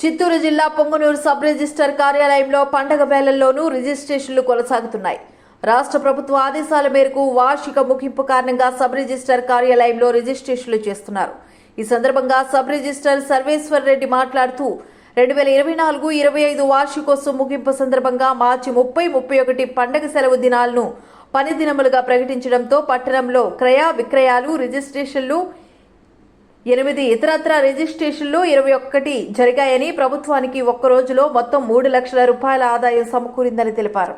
చిత్తూరు జిల్లా Punganur sub register కార్యాలయంలో పండగ వేళల్లోనూ రిజిస్ట్రేషన్లు కొనసాగుతున్నాయి. రాష్ట్ర ప్రభుత్వ ఆదేశాల మేరకు వార్షిక ముగింపు కారణంగా సబ్ రిజిస్టర్ కార్యాలయంలో రిజిస్ట్రేషన్లు చేస్తున్నారు. ఈ సందర్భంగా సబ్ రిజిస్టర్ సర్వేశ్వర్ రెడ్డి మాట్లాడుతూ రెండు వేల ఇరవై నాలుగు ఇరవై ఐదు వార్షికోత్సవం ముగింపు సందర్భంగా మార్చి ముప్పై ముప్పై ఒకటి పండగ సెలవు దినాలను పని దినములుగా ప్రకటించడంతో పట్టణంలో క్రయ విక్రయాలు రిజిస్ట్రేషన్లు ఎనిమిది ఇతరత్ర రిజిస్ట్రేషన్లు ఇరవై ఒక్కటి జరిగాయని ప్రభుత్వానికి ఒక్క రోజులో మొత్తం మూడు లక్షల రూపాయల ఆదాయం సమకూరిందని తెలిపారు.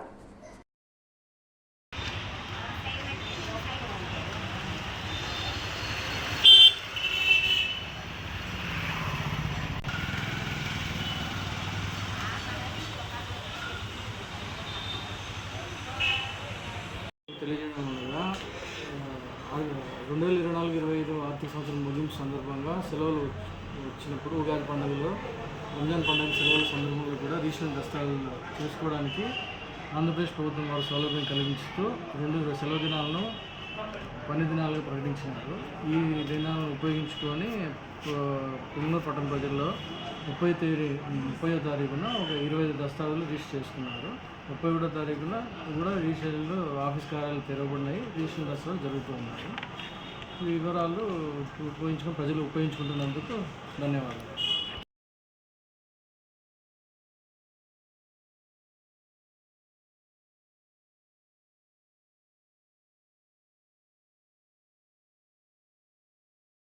తెలియజేయడం రెండు వేల ఇరవై నాలుగు ఇరవై ఐదు ఆర్థిక సంవత్సరం ముగింపు సందర్భంగా సెలవులు వచ్చినప్పుడు ఉగాది పండుగలో రంజాన్ పండుగ సెలవుల సందర్భంలో కూడా రీసెంట్ దస్తాలు చేసుకోవడానికి ఆంధ్రప్రదేశ్ ప్రభుత్వం వారు సౌలభ్యం కలిగిస్తూ రెండు సెలవు దినాలను పని దినాలుగా ప్రకటించినారు. ఈ దినాలను ఉపయోగించుకొని పుంగనూరు పట్టణ ప్రజల్లో ముప్పై తేదీ ముప్పై తారీఖున ఒక ఇరవై ఐదు దస్తావేజులు రిజిస్టర్ చేసుకున్నారు. ముప్పై ఒకటో తారీఖున కూడా రిజిస్ట్రేషన్లు ఆఫీస్ కార్యాలయాలు తెరవబడినాయి. రిజిస్ట్రేషన్ దస్తాలు జరుగుతూ ఉన్నాయి. ఈ వివరాలు ఉపయోగించుకుని ప్రజలు ఉపయోగించుకుంటున్నందుకు ధన్యవాదాలు.